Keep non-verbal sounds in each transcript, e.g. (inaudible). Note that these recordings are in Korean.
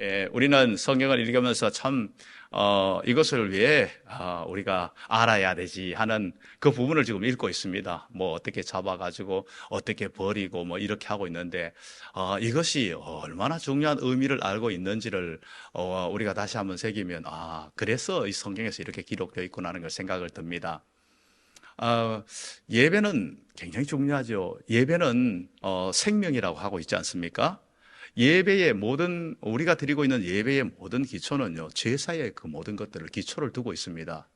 예, 우리는 성경을 읽으면서 참 어, 이것을 왜 어, 우리가 알아야 되지 하는 그 부분을 지금 읽고 있습니다. 뭐 어떻게 잡아가지고 어떻게 버리고 뭐 이렇게 하고 있는데 어, 이것이 얼마나 중요한 의미를 알고 있는지를 어, 우리가 다시 한번 새기면 아 그래서 이 성경에서 이렇게 기록되어 있구나 하는 걸 생각을 듭니다. 어, 예배는 굉장히 중요하죠. 예배는 어, 생명이라고 하고 있지 않습니까? 예배의 모든 우리가 드리고 있는 예배의 모든 기초는요 제사의 그 모든 것들을 기초를 두고 있습니다.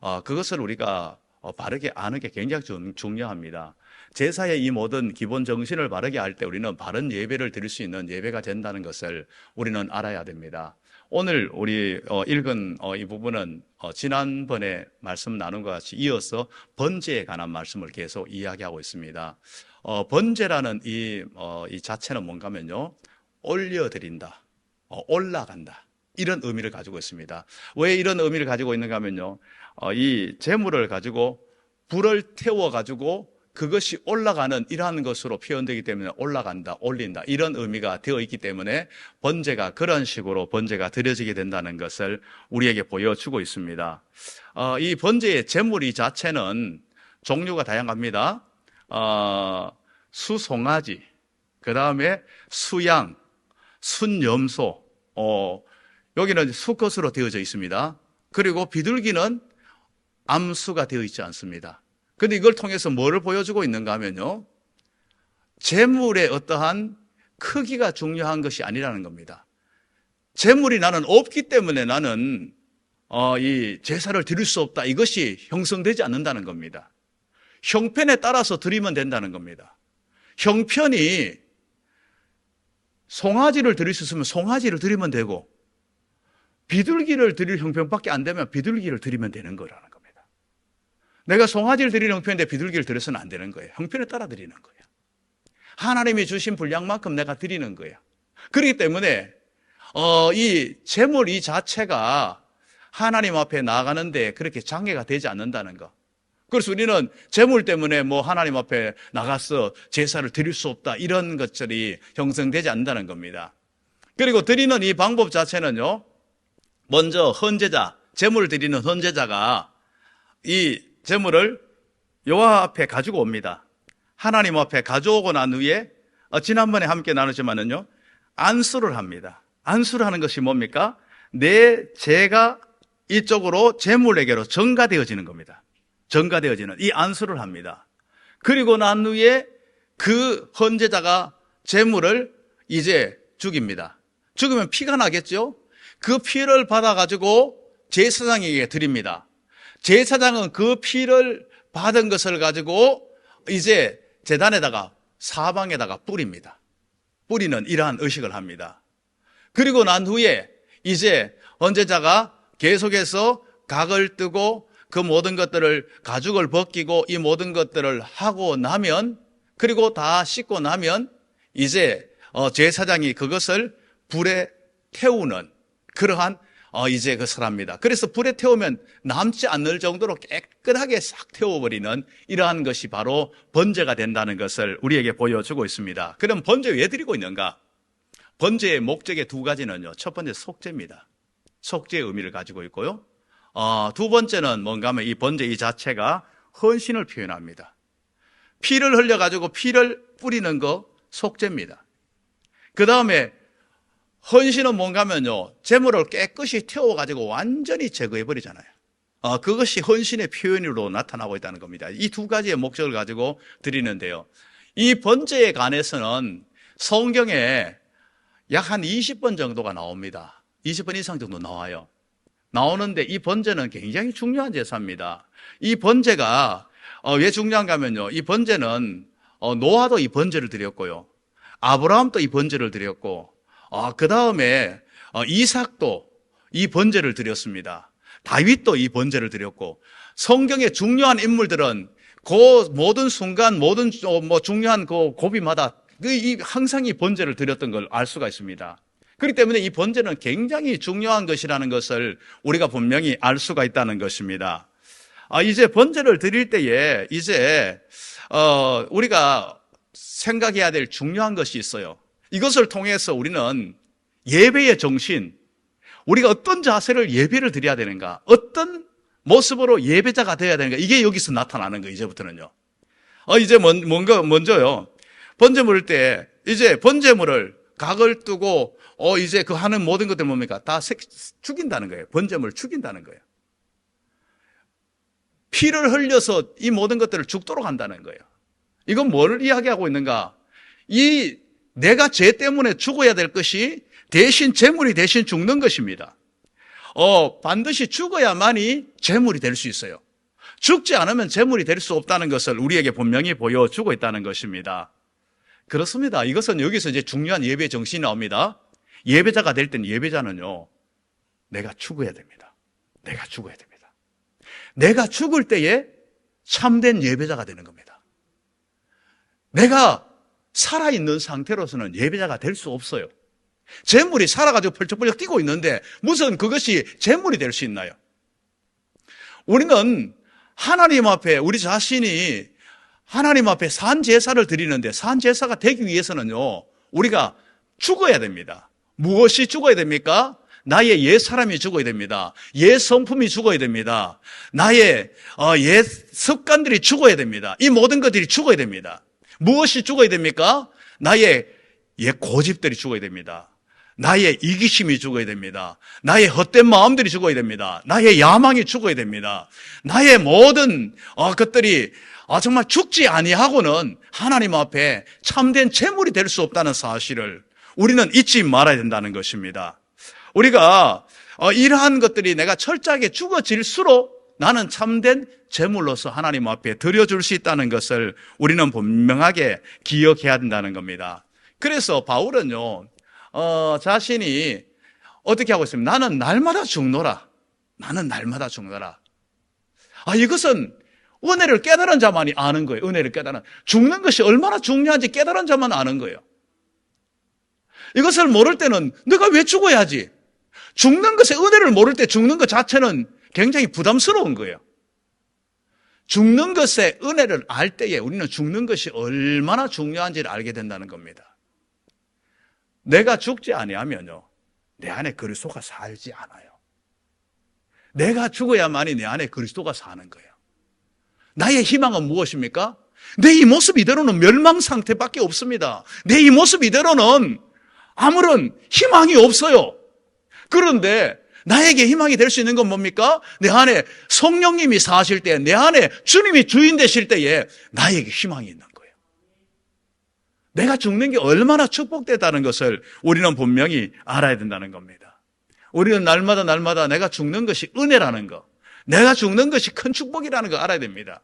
어, 그것을 우리가 어, 바르게 아는 게 굉장히 중, 중요합니다. 제사의 이 모든 기본 정신을 바르게 할 때 우리는 바른 예배를 드릴 수 있는 예배가 된다는 것을 우리는 알아야 됩니다. 오늘 우리 어, 읽은 어, 이 부분은 어, 지난번에 말씀 나눈 것 같이 이어서 번제에 관한 말씀을 계속 이야기하고 있습니다. 번제라는 이, 이 자체는 뭔가면요. 올려드린다, 올라간다. 이런 의미를 가지고 있습니다. 왜 이런 의미를 가지고 있는가 하면요. 이 재물을 가지고 불을 태워 가지고 그것이 올라가는 이러한 것으로 표현되기 때문에 올라간다, 올린다 이런 의미가 되어 있기 때문에 번제가 그런 식으로 번제가 드려지게 된다는 것을 우리에게 보여주고 있습니다. 어, 이 번제의 제물이 자체는 종류가 다양합니다. 어, 수송아지, 그 다음에 수양, 순염소, 어, 여기는 수컷으로 되어져 있습니다. 그리고 비둘기는 암수가 되어 있지 않습니다. 근데 이걸 통해서 뭐를 보여주고 있는가 하면요. 재물의 어떠한 크기가 중요한 것이 아니라는 겁니다. 재물이 나는 없기 때문에 나는 어, 이 제사를 드릴 수 없다. 이것이 형성되지 않는다는 겁니다. 형편에 따라서 드리면 된다는 겁니다. 형편이 송아지를 드릴 수 있으면 송아지를 드리면 되고 비둘기를 드릴 형편밖에 안 되면 비둘기를 드리면 되는 거라는 겁니다. 내가 송아지를 드리는 형편인데 비둘기를 드려서는 안 되는 거예요. 형편에 따라 드리는 거예요. 하나님이 주신 분량만큼 내가 드리는 거예요. 그렇기 때문에 어, 이 재물 이 자체가 하나님 앞에 나가는데 그렇게 장애가 되지 않는다는 거. 그래서 우리는 재물 때문에 뭐 하나님 앞에 나가서 제사를 드릴 수 없다 이런 것들이 형성되지 않는다는 겁니다. 그리고 드리는 이 방법 자체는요. 먼저 헌제자, 재물을 드리는 헌제자가 이 재물을 여호와 앞에 가지고 옵니다. 하나님 앞에 가져오고 난 후에 어, 지난번에 함께 나누지만은요 안수를 합니다. 안수를 하는 것이 뭡니까? 내 죄가 이쪽으로 재물에게로 전가되어지는 겁니다. 전가되어지는 이 안수를 합니다. 그리고 난 후에 그 헌제자가 재물을 이제 죽입니다. 죽으면 피가 나겠죠? 그 피를 받아가지고 제사장에게 드립니다. 제사장은 그 피를 받은 것을 가지고 이제 재단에다가 사방에다가 뿌립니다. 뿌리는 이러한 의식을 합니다. 그리고 난 후에 이제 언제자가 계속해서 각을 뜨고 그 모든 것들을 가죽을 벗기고 이 모든 것들을 하고 나면 그리고 다 씻고 나면 이제 어, 제사장이 그것을 불에 태우는 그러한 어, 이제 그 설합니다. 그래서 불에 태우면 남지 않을 정도로 깨끗하게 싹 태워버리는 이러한 것이 바로 번제가 된다는 것을 우리에게 보여주고 있습니다. 그럼 번제 왜 드리고 있는가? 번제의 목적의 두 가지는요. 첫 번째 속죄입니다. 속죄의 의미를 가지고 있고요. 어, 두 번째는 뭔가 하면 이 번제 이 자체가 헌신을 표현합니다. 피를 흘려가지고 피를 뿌리는 거 속죄입니다. 그 다음에 헌신은 뭔가면요, 재물을 깨끗이 태워가지고 완전히 제거해버리잖아요. 어, 그것이 헌신의 표현으로 나타나고 있다는 겁니다. 이 두 가지의 목적을 가지고 드리는데요. 이 번제에 관해서는 성경에 약 한 20번 정도가 나옵니다. 20번 이상 정도 나와요. 나오는데 이 번제는 굉장히 중요한 제사입니다. 이 번제가 어, 왜 중요한가 하면요. 이 번제는 어, 노아도 이 번제를 드렸고요. 아브라함도 이 번제를 드렸고 아, 그 다음에 어, 이삭도 이 번제를 드렸습니다. 다윗도 이 번제를 드렸고 성경의 중요한 인물들은 그 모든 순간 모든 어, 뭐 중요한 그 고비마다 그 이 항상 이 번제를 드렸던 걸 알 수가 있습니다. 그렇기 때문에 이 번제는 굉장히 중요한 것이라는 것을 우리가 분명히 알 수가 있다는 것입니다. 아, 이제 번제를 드릴 때에 이제 어, 우리가 생각해야 될 중요한 것이 있어요. 이것을 통해서 우리는 예배의 정신, 우리가 어떤 자세를 예배를 드려야 되는가, 어떤 모습으로 예배자가 되어야 되는가, 이게 여기서 나타나는 거예요, 이제부터는요. 어, 이제 뭔, 뭔가, 먼저요. 번제물 때, 이제 번제물을 각을 뜨고, 어, 이제 그 하는 모든 것들 뭡니까? 다 색, 죽인다는 거예요. 번제물 죽인다는 거예요. 피를 흘려서 이 모든 것들을 죽도록 한다는 거예요. 이건 뭘 이야기하고 있는가? 이 내가 죄 때문에 죽어야 될 것이 대신 재물이 대신 죽는 것입니다. 어, 반드시 죽어야만이 재물이 될 수 있어요. 죽지 않으면 재물이 될 수 없다는 것을 우리에게 분명히 보여주고 있다는 것입니다. 그렇습니다. 이것은 여기서 이제 중요한 예배 정신이 나옵니다. 예배자가 될 때는 예배자는요, 내가 죽어야 됩니다. 내가 죽어야 됩니다. 내가 죽을 때에 참된 예배자가 되는 겁니다. 내가 살아있는 상태로서는 예배자가 될 수 없어요. 재물이 살아가지고 펄쩍펄쩍 뛰고 있는데 무슨 그것이 재물이 될 수 있나요? 우리는 하나님 앞에 우리 자신이 하나님 앞에 산 제사를 드리는데 산 제사가 되기 위해서는요, 우리가 죽어야 됩니다. 무엇이 죽어야 됩니까? 나의 옛 사람이 죽어야 됩니다. 옛 성품이 죽어야 됩니다. 나의 어, 옛 습관들이 죽어야 됩니다. 이 모든 것들이 죽어야 됩니다. 무엇이 죽어야 됩니까? 나의 옛 고집들이 죽어야 됩니다. 나의 이기심이 죽어야 됩니다. 나의 헛된 마음들이 죽어야 됩니다. 나의 야망이 죽어야 됩니다. 나의 모든 어, 것들이 아, 정말 죽지 아니하고는 하나님 앞에 참된 재물이 될 수 없다는 사실을 우리는 잊지 말아야 된다는 것입니다. 우리가 어, 이러한 것들이 내가 철저하게 죽어질수록 나는 참된 제물로서 하나님 앞에 드려줄 수 있다는 것을 우리는 분명하게 기억해야 된다는 겁니다. 그래서 바울은요, 어, 자신이 어떻게 하고 있습니까? 나는 날마다 죽노라. 나는 날마다 죽노라. 아, 이것은 은혜를 깨달은 자만이 아는 거예요. 은혜를 깨달은. 죽는 것이 얼마나 중요한지 깨달은 자만 아는 거예요. 이것을 모를 때는 내가 왜 죽어야지? 죽는 것의 은혜를 모를 때 죽는 것 자체는 굉장히 부담스러운 거예요. 죽는 것의 은혜를 알 때에 우리는 죽는 것이 얼마나 중요한지를 알게 된다는 겁니다. 내가 죽지 아니하면요. 내 안에 그리스도가 살지 않아요. 내가 죽어야만이 내 안에 그리스도가 사는 거예요. 나의 희망은 무엇입니까? 내 이 모습 이대로는 멸망 상태밖에 없습니다. 내 이 모습 이대로는 아무런 희망이 없어요. 그런데 나에게 희망이 될 수 있는 건 뭡니까? 내 안에 성령님이 사실 때, 내 안에 주님이 주인 되실 때에 나에게 희망이 있는 거예요. 내가 죽는 게 얼마나 축복되다는 것을 우리는 분명히 알아야 된다는 겁니다. 우리는 날마다 날마다 내가 죽는 것이 은혜라는 거, 내가 죽는 것이 큰 축복이라는 거 알아야 됩니다.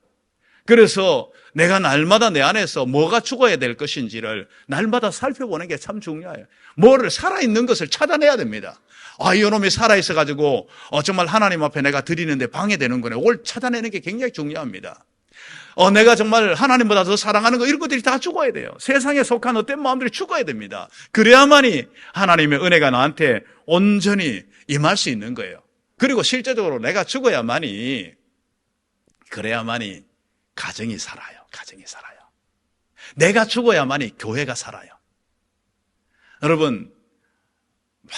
그래서 내가 날마다 내 안에서 뭐가 죽어야 될 것인지를 날마다 살펴보는 게 참 중요해요. 뭐를 살아있는 것을 찾아내야 됩니다. 아, 이놈이 살아있어가지고, 어, 정말 하나님 앞에 내가 드리는데 방해되는 거네. 그걸 찾아내는 게 굉장히 중요합니다. 어, 내가 정말 하나님보다 더 사랑하는 거, 이런 것들이 다 죽어야 돼요. 세상에 속한 어떤 마음들이 죽어야 됩니다. 그래야만이 하나님의 은혜가 나한테 온전히 임할 수 있는 거예요. 그리고 실제적으로 내가 죽어야만이, 그래야만이 가정이 살아요. 가정이 살아요. 내가 죽어야만이 교회가 살아요. 여러분, 막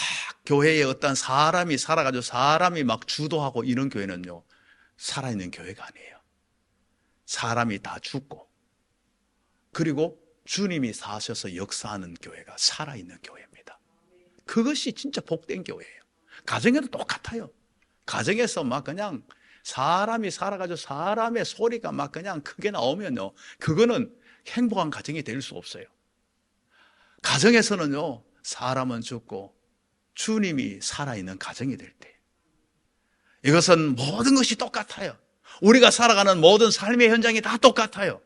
교회에 어떤 사람이 살아가지고 사람이 막 주도하고 이런 교회는요, 살아있는 교회가 아니에요. 사람이 다 죽고, 그리고 주님이 사셔서 역사하는 교회가 살아있는 교회입니다. 그것이 진짜 복된 교회예요. 가정에도 똑같아요. 가정에서 막 그냥 사람이 살아가지고 사람의 소리가 막 그냥 크게 나오면요. 그거는 행복한 가정이 될 수 없어요. 가정에서는요, 사람은 죽고 주님이 살아있는 가정이 될 때. 이것은 모든 것이 똑같아요. 우리가 살아가는 모든 삶의 현장이 다 똑같아요.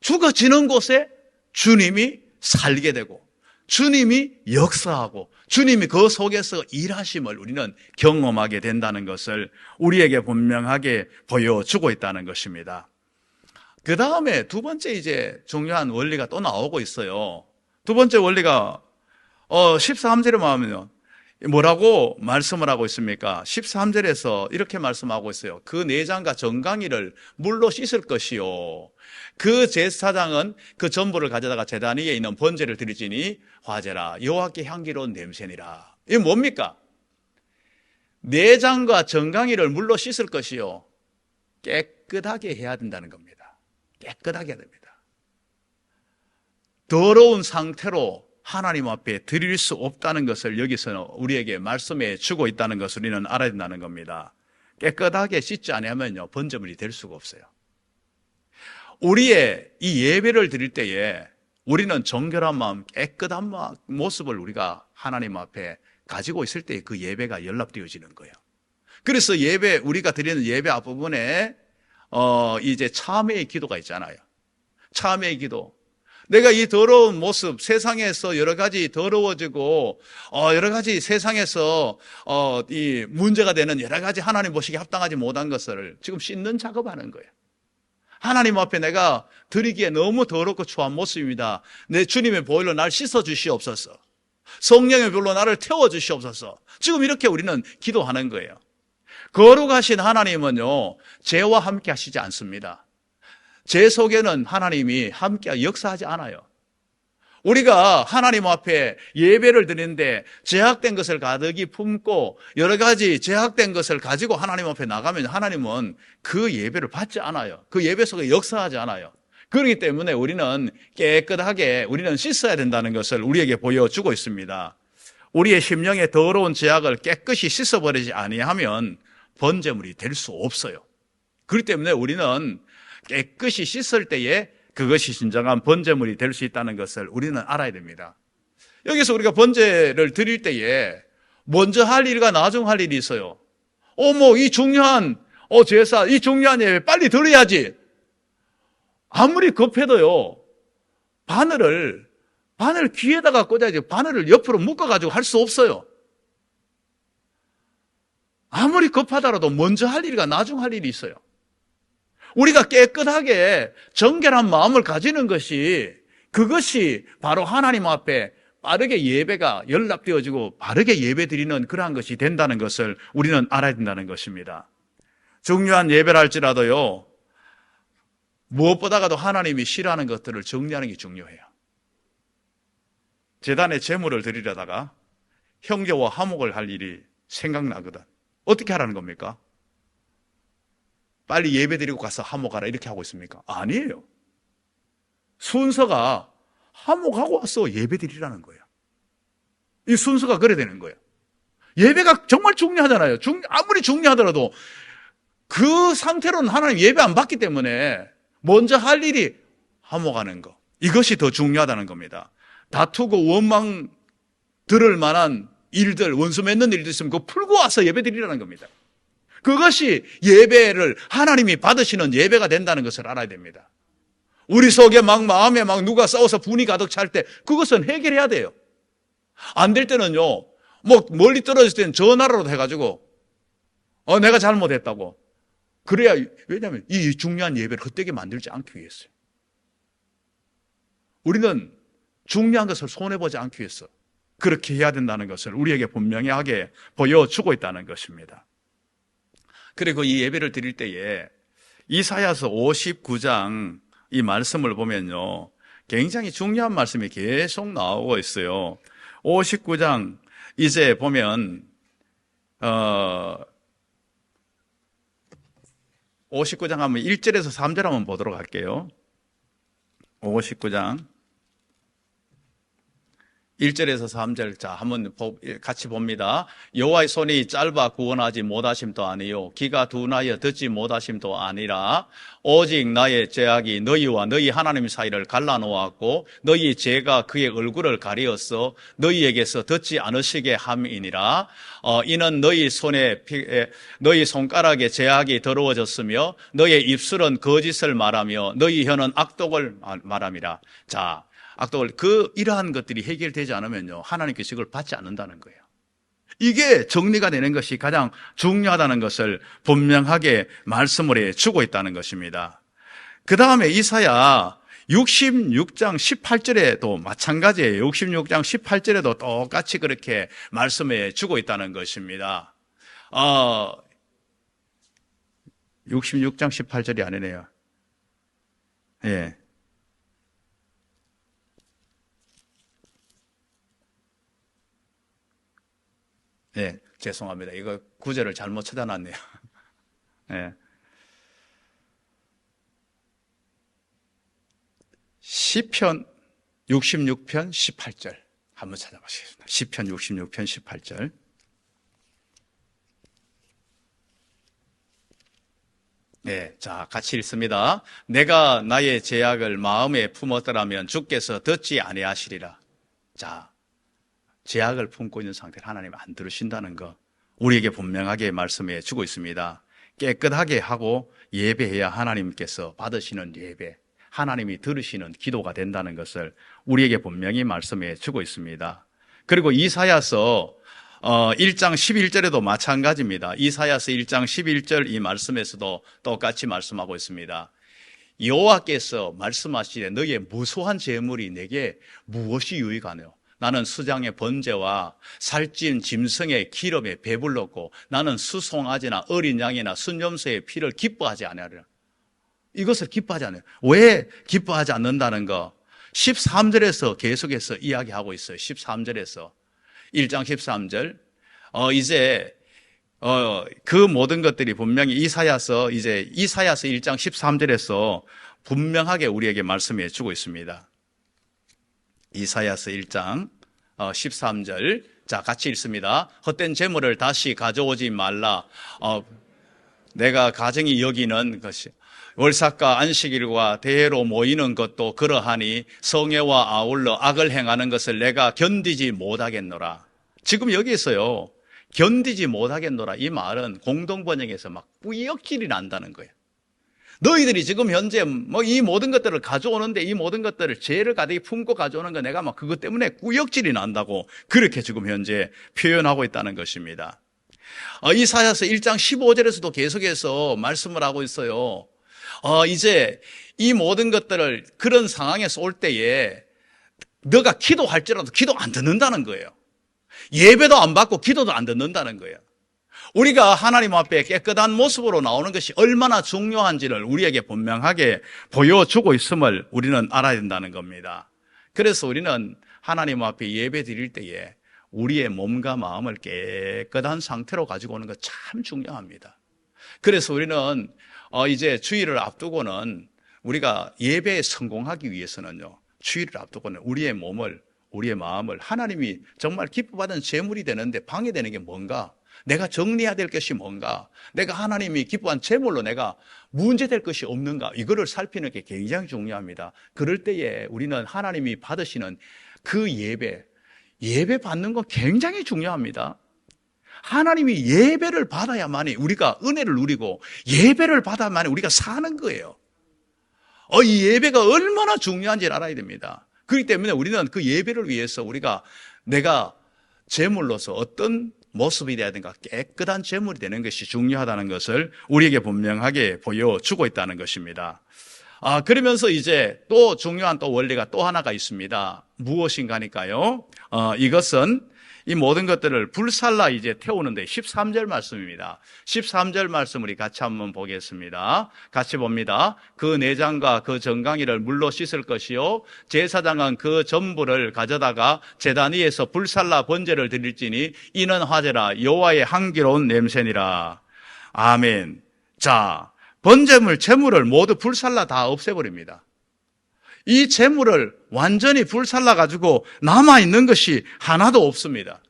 죽어지는 곳에 주님이 살게 되고, 주님이 역사하고, 주님이 그 속에서 일하심을 우리는 경험하게 된다는 것을 우리에게 분명하게 보여주고 있다는 것입니다. 그 다음에 두 번째 이제 중요한 원리가 또 나오고 있어요. 두 번째 원리가 어 13절에 보면요. 뭐라고 말씀을 하고 있습니까? 13절에서 이렇게 말씀하고 있어요. 그 내장과 정강이를 물로 씻을 것이요. 그 제사장은 그 전부를 가져다가 제단 위에 있는 번제를 드리지니 화제라 여호와께 향기로운 냄새니라. 이게 뭡니까? 내장과 정강이를 물로 씻을 것이요 깨끗하게 해야 된다는 겁니다. 깨끗하게 해야 됩니다. 더러운 상태로 하나님 앞에 드릴 수 없다는 것을 여기서 우리에게 말씀해 주고 있다는 것을 우리는 알아야 된다는 겁니다. 깨끗하게 씻지 않으면요 번제물이 될 수가 없어요. 우리의 이 예배를 드릴 때에 우리는 정결한 마음, 깨끗한 모습을 우리가 하나님 앞에 가지고 있을 때 그 예배가 연락되어지는 거예요. 그래서 예배, 우리가 드리는 예배 앞부분에, 어, 이제 참회의 기도가 있잖아요. 참회의 기도. 내가 이 더러운 모습, 세상에서 여러 가지 더러워지고, 어, 여러 가지 세상에서, 어, 이 문제가 되는 여러 가지 하나님 보시기에 합당하지 못한 것을 지금 씻는 작업하는 거예요. 하나님 앞에 내가 드리기에 너무 더럽고 추한 모습입니다. 내 주님의 보혈로 날 씻어 주시옵소서. 성령의 별로 나를 태워 주시옵소서. 지금 이렇게 우리는 기도하는 거예요. 거룩하신 하나님은요, 죄와 함께 하시지 않습니다. 제 속에는 하나님이 함께 역사하지 않아요. 우리가 하나님 앞에 예배를 드리는데 제약된 것을 가득히 품고 여러 가지 제약된 것을 가지고 하나님 앞에 나가면 하나님은 그 예배를 받지 않아요. 그 예배 속에 역사하지 않아요. 그렇기 때문에 우리는 깨끗하게 우리는 씻어야 된다는 것을 우리에게 보여주고 있습니다. 우리의 심령의 더러운 제약을 깨끗이 씻어버리지 아니하면 번제물이 될 수 없어요. 그렇기 때문에 우리는 깨끗이 씻을 때에 그것이 진정한 번제물이 될 수 있다는 것을 우리는 알아야 됩니다. 여기서 우리가 번제를 드릴 때에 먼저 할 일과 나중 할 일이 있어요. 어머, 이 중요한, 어, 제사, 이 중요한 예배 빨리 드려야지. 아무리 급해도요, 바늘을, 바늘 귀에다가 꽂아야지 바늘을 옆으로 묶어가지고 할 수 없어요. 아무리 급하더라도 먼저 할 일과 나중 할 일이 있어요. 우리가 깨끗하게 정결한 마음을 가지는 것이 그것이 바로 하나님 앞에 빠르게 예배가 연락되어지고 바르게 예배 드리는 그러한 것이 된다는 것을 우리는 알아야 된다는 것입니다. 중요한 예배를 할지라도요, 무엇보다도 하나님이 싫어하는 것들을 정리하는 게 중요해요. 재단에 재물을 드리려다가 형제와 화목을 할 일이 생각나거든. 어떻게 하라는 겁니까? 빨리 예배 드리고 가서 화목하라 이렇게 하고 있습니까? 아니에요. 순서가 화목하고 와서 예배 드리라는 거예요. 이 순서가 그래 되는 거예요. 예배가 정말 중요하잖아요. 중, 아무리 중요하더라도 그 상태로는 하나님 예배 안 받기 때문에 먼저 할 일이 화목하는 거. 이것이 더 중요하다는 겁니다. 다투고 원망 들을 만한 일들, 원수 맺는 일들 있으면 그거 풀고 와서 예배 드리라는 겁니다. 그것이 예배를 하나님이 받으시는 예배가 된다는 것을 알아야 됩니다. 우리 속에 막 마음에 막 누가 싸워서 분이 가득 찰 때 그것은 해결해야 돼요. 안 될 때는요, 뭐 멀리 떨어질 때는 전화라도 해가지고, 어, 내가 잘못했다고. 그래야, 왜냐하면 이 중요한 예배를 헛되게 만들지 않기 위해서요. 우리는 중요한 것을 손해 보지 않기 위해서 그렇게 해야 된다는 것을 우리에게 분명하게 보여주고 있다는 것입니다. 그리고 이 예배를 드릴 때에 이사야서 59장 이 말씀을 보면요. 굉장히 중요한 말씀이 계속 나오고 있어요. 59장 이제 보면 어 59장 하면 1절에서 3절 한번 보도록 할게요. 59장 1절에서 3절 자 한번 같이 봅니다. 여호와의 손이 짧아 구원하지 못하심도 아니요 기가 둔하여 듣지 못하심도 아니라 오직 나의 죄악이 너희와 너희 하나님 사이를 갈라놓았고 너희 죄가 그의 얼굴을 가리었어 너희에게서 듣지 않으시게 함이니라 어, 이는 너희 손에 너희 손가락에 죄악이 더러워졌으며 너희 입술은 거짓을 말하며 너희 혀는 악독을 말함이라 자 악독을 그 이러한 것들이 해결되지 않으면요 하나님께서 이걸 받지 않는다는 거예요. 이게 정리가 되는 것이 가장 중요하다는 것을 분명하게 말씀을 해 주고 있다는 것입니다. 그 다음에 이사야 66장 18절에도 마찬가지예요. 66장 18절에도 똑같이 그렇게 말씀해 주고 있다는 것입니다. 어, 66장 18절이 아니네요. 예. 예, 죄송합니다. 이거 구절을 잘못 찾아놨네요. 예. (laughs) 시편 66편 18절 한번 찾아보시겠습니다. 시편 66편 18절. 네, 자, 같이 읽습니다. 내가 나의 제약을 마음에 품었더라면 주께서 듣지 아니하시리라. 자, 제약을 품고 있는 상태를 하나님 안 들으신다는 거 우리에게 분명하게 말씀해 주고 있습니다. 깨끗하게 하고 예배해야 하나님께서 받으시는 예배, 하나님이 들으시는 기도가 된다는 것을 우리에게 분명히 말씀해 주고 있습니다. 그리고 이사야서 어, 1장 11절에도 마찬가지입니다. 이사야서 1장 11절 이 말씀에서도 똑같이 말씀하고 있습니다. 여호와께서 말씀하시되 너의 무수한 재물이 내게 무엇이 유익하뇨? 나는 수장의 번제와 살찐 짐승의 기름에 배불렀고 나는 수송아지나 어린 양이나 순염소의 피를 기뻐하지 않으리라. 이것을 기뻐하지 않아요. 왜 기뻐하지 않는다는 거? 13절에서 계속해서 이야기하고 있어요. 13절에서. 1장 13절. 어, 이제, 어, 그 모든 것들이 분명히 이사야서, 이제 이사야서 1장 13절에서 분명하게 우리에게 말씀해 주고 있습니다. 이사야서 1장 13절. 어, 자, 같이 읽습니다. 헛된 재물을 다시 가져오지 말라. 어, 내가 가정이 여기는 것이 월삭과 안식일과 대회로 모이는 것도 그러하니 성애와 아울러 악을 행하는 것을 내가 견디지 못하겠노라. 지금 여기에서요. 견디지 못하겠노라. 이 말은 공동번역에서 막 꾸역질이 난다는 거예요. 너희들이 지금 현재 뭐 이 모든 것들을 가져오는데 이 모든 것들을 죄를 가득히 품고 가져오는 거 내가 막 그것 때문에 꾸역질이 난다고 그렇게 지금 현재 표현하고 있다는 것입니다. 어, 이사야서 1장 15절에서도 계속해서 말씀을 하고 있어요. 어, 이제 이 모든 것들을 그런 상황에서 올 때에 너가 기도할지라도 기도 안 듣는다는 거예요. 예배도 안 받고 기도도 안 듣는다는 거예요. 우리가 하나님 앞에 깨끗한 모습으로 나오는 것이 얼마나 중요한지를 우리에게 분명하게 보여주고 있음을 우리는 알아야 된다는 겁니다. 그래서 우리는 하나님 앞에 예배 드릴 때에 우리의 몸과 마음을 깨끗한 상태로 가지고 오는 것 참 중요합니다. 그래서 우리는 어, 이제 주일을 앞두고는 우리가 예배에 성공하기 위해서는요, 주일을 앞두고는 우리의 몸을, 우리의 마음을 하나님이 정말 기뻐받은 재물이 되는데 방해되는 게 뭔가? 내가 정리해야 될 것이 뭔가? 내가 하나님이 기뻐한 재물로 내가 문제될 것이 없는가? 이거를 살피는 게 굉장히 중요합니다. 그럴 때에 우리는 하나님이 받으시는 그 예배, 예배 받는 건 굉장히 중요합니다. 하나님이 예배를 받아야만이 우리가 은혜를 누리고 예배를 받아야만이 우리가 사는 거예요. 어, 이 예배가 얼마나 중요한지를 알아야 됩니다. 그렇기 때문에 우리는 그 예배를 위해서 우리가 내가 제물로서 어떤 모습이 되는가 깨끗한 제물이 되는 것이 중요하다는 것을 우리에게 분명하게 보여주고 있다는 것입니다. 아, 그러면서 이제 또 중요한 또 원리가 또 하나가 있습니다. 무엇인가 하니까요. 어, 이것은 이 모든 것들을 불살라 이제 태우는데 13절 말씀입니다. 13절 말씀 우리 같이 한번 보겠습니다. 같이 봅니다. 그 내장과 그 정강이를 물로 씻을 것이요 제사장은 그 전부를 가져다가 제단 위에서 불살라 번제를 드릴지니 이는 화제라 여호와의 향기로운 냄새니라. 아멘. 자, 번제물, 재물을 모두 불살라 다 없애버립니다. 이 재물을 완전히 불살라 가지고 남아 있는 것이 하나도 없습니다.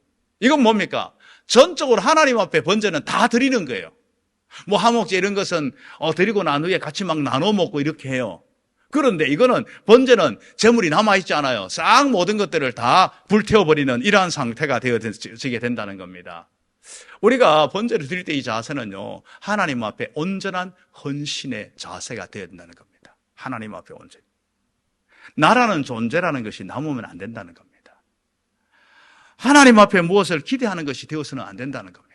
이건 뭡니까? 전적으로 하나님 앞에 번제는 다 드리는 거예요. 뭐 하목제 이런 것은 어, 드리고 난 후에 같이 막 나눠 먹고 이렇게 해요. 그런데 이거는 번제는 재물이 남아 있지 않아요. 싹 모든 것들을 다 불태워 버리는 이러한 상태가 되어지게 된다는 겁니다. 우리가 번제를 드릴 때 이 자세는요, 하나님 앞에 온전한 헌신의 자세가 되어야 된다는 겁니다. 하나님 앞에 온전. 나라는 존재라는 것이 남으면 안 된다는 겁니다. 하나님 앞에 무엇을 기대하는 것이 되어서는 안 된다는 겁니다.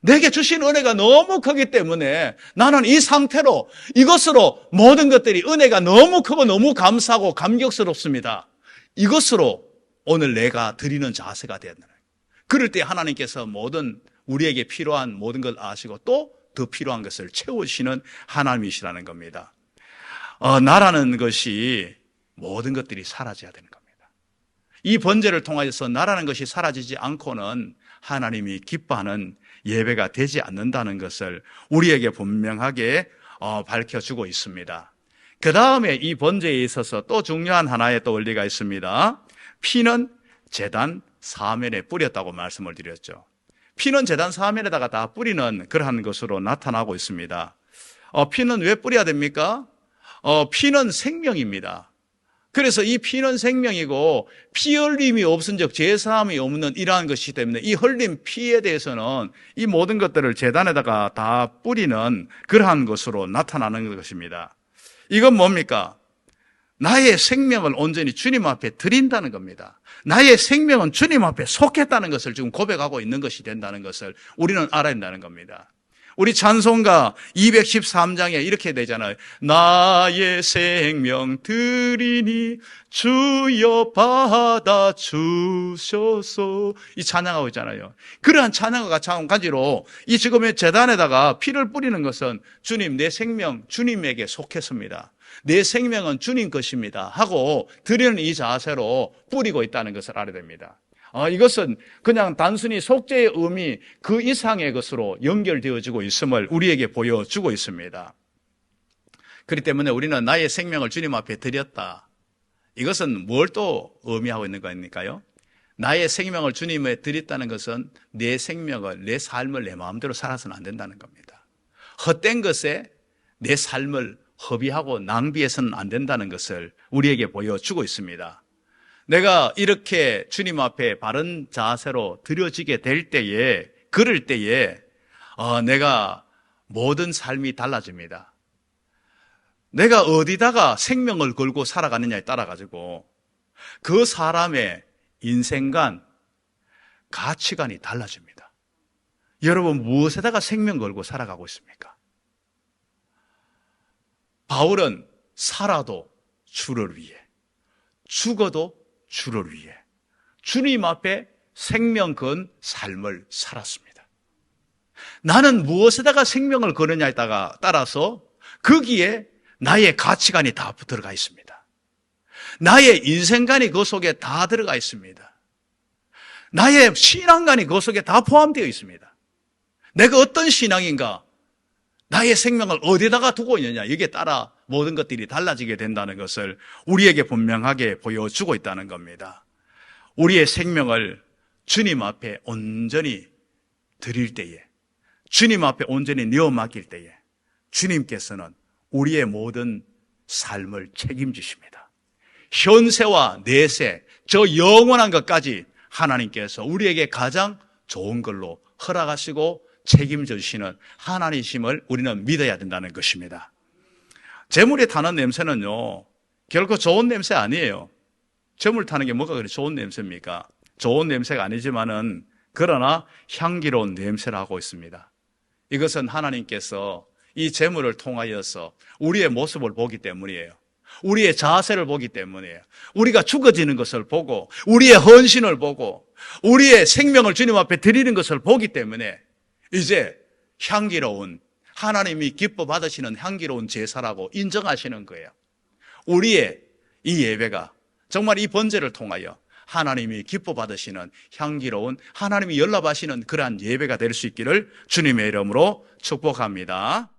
내게 주신 은혜가 너무 크기 때문에 나는 이 상태로 이것으로 모든 것들이 은혜가 너무 크고 너무 감사하고 감격스럽습니다. 이것으로 오늘 내가 드리는 자세가 되었는 거예요. 그럴 때 하나님께서 모든 우리에게 필요한 모든 걸 아시고 또 더 필요한 것을 채우시는 하나님이시라는 겁니다. 어, 나라는 것이 모든 것들이 사라져야 되는 겁니다. 이 번제를 통하여서 나라는 것이 사라지지 않고는 하나님이 기뻐하는 예배가 되지 않는다는 것을 우리에게 분명하게 어, 밝혀주고 있습니다. 그 다음에 이 번제에 있어서 또 중요한 하나의 또 원리가 있습니다. 피는 재단 사면에 뿌렸다고 말씀을 드렸죠. 피는 재단 사면에다가 다 뿌리는 그러한 것으로 나타나고 있습니다. 어, 피는 왜 뿌려야 됩니까? 어, 피는 생명입니다. 그래서 이 피는 생명이고 피 흘림이 없은 적 제사함이 없는 이러한 것이기 때문에 이 흘린 피에 대해서는 이 모든 것들을 재단에다가 다 뿌리는 그러한 것으로 나타나는 것입니다. 이건 뭡니까? 나의 생명을 온전히 주님 앞에 드린다는 겁니다. 나의 생명은 주님 앞에 속했다는 것을 지금 고백하고 있는 것이 된다는 것을 우리는 알아야 한다는 겁니다. 우리 찬송가 213장에 이렇게 되잖아요. 나의 생명 드리니 주여 받아 주소서. 이 찬양하고 있잖아요. 그러한 찬양과 마찬가지로 이 지금의 재단에다가 피를 뿌리는 것은 주님 내 생명 주님에게 속했습니다. 내 생명은 주님 것입니다. 하고 드리는 이 자세로 뿌리고 있다는 것을 알아야 됩니다. 아, 이것은 그냥 단순히 속죄의 의미 그 이상의 것으로 연결되어지고 있음을 우리에게 보여주고 있습니다. 그렇기 때문에 우리는 나의 생명을 주님 앞에 드렸다. 이것은 뭘 또 의미하고 있는 거니까요? 나의 생명을 주님에 드렸다는 것은 내 생명을, 내 삶을 내 마음대로 살아서는 안 된다는 겁니다. 헛된 것에 내 삶을 허비하고 낭비해서는 안 된다는 것을 우리에게 보여주고 있습니다. 내가 이렇게 주님 앞에 바른 자세로 드려지게 될 때에, 그럴 때에, 어, 내가 모든 삶이 달라집니다. 내가 어디다가 생명을 걸고 살아가느냐에 따라가지고 그 사람의 인생관, 가치관이 달라집니다. 여러분, 무엇에다가 생명 걸고 살아가고 있습니까? 바울은 살아도 주를 위해, 죽어도 주를 위해, 주님 앞에 생명 건 삶을 살았습니다. 나는 무엇에다가 생명을 거느냐에 따라서 거기에 나의 가치관이 다 들어가 있습니다. 나의 인생관이 그 속에 다 들어가 있습니다. 나의 신앙관이 그 속에 다 포함되어 있습니다. 내가 어떤 신앙인가, 나의 생명을 어디다가 두고 있느냐, 여기에 따라 모든 것들이 달라지게 된다는 것을 우리에게 분명하게 보여주고 있다는 겁니다. 우리의 생명을 주님 앞에 온전히 드릴 때에, 주님 앞에 온전히 내어 맡길 때에, 주님께서는 우리의 모든 삶을 책임지십니다. 현세와 내세, 저 영원한 것까지 하나님께서 우리에게 가장 좋은 걸로 허락하시고 책임져 주시는 하나님심을 우리는 믿어야 된다는 것입니다. 재물이 타는 냄새는요, 결코 좋은 냄새 아니에요. 재물 타는 게 뭐가 그리 좋은 냄새입니까? 좋은 냄새가 아니지만은, 그러나 향기로운 냄새를 하고 있습니다. 이것은 하나님께서 이 재물을 통하여서 우리의 모습을 보기 때문이에요. 우리의 자세를 보기 때문이에요. 우리가 죽어지는 것을 보고, 우리의 헌신을 보고, 우리의 생명을 주님 앞에 드리는 것을 보기 때문에 이제 향기로운 하나님이 기뻐 받으시는 향기로운 제사라고 인정하시는 거예요. 우리의 이 예배가 정말 이 번제를 통하여 하나님이 기뻐 받으시는 향기로운 하나님이 연락하시는 그러한 예배가 될 수 있기를 주님의 이름으로 축복합니다.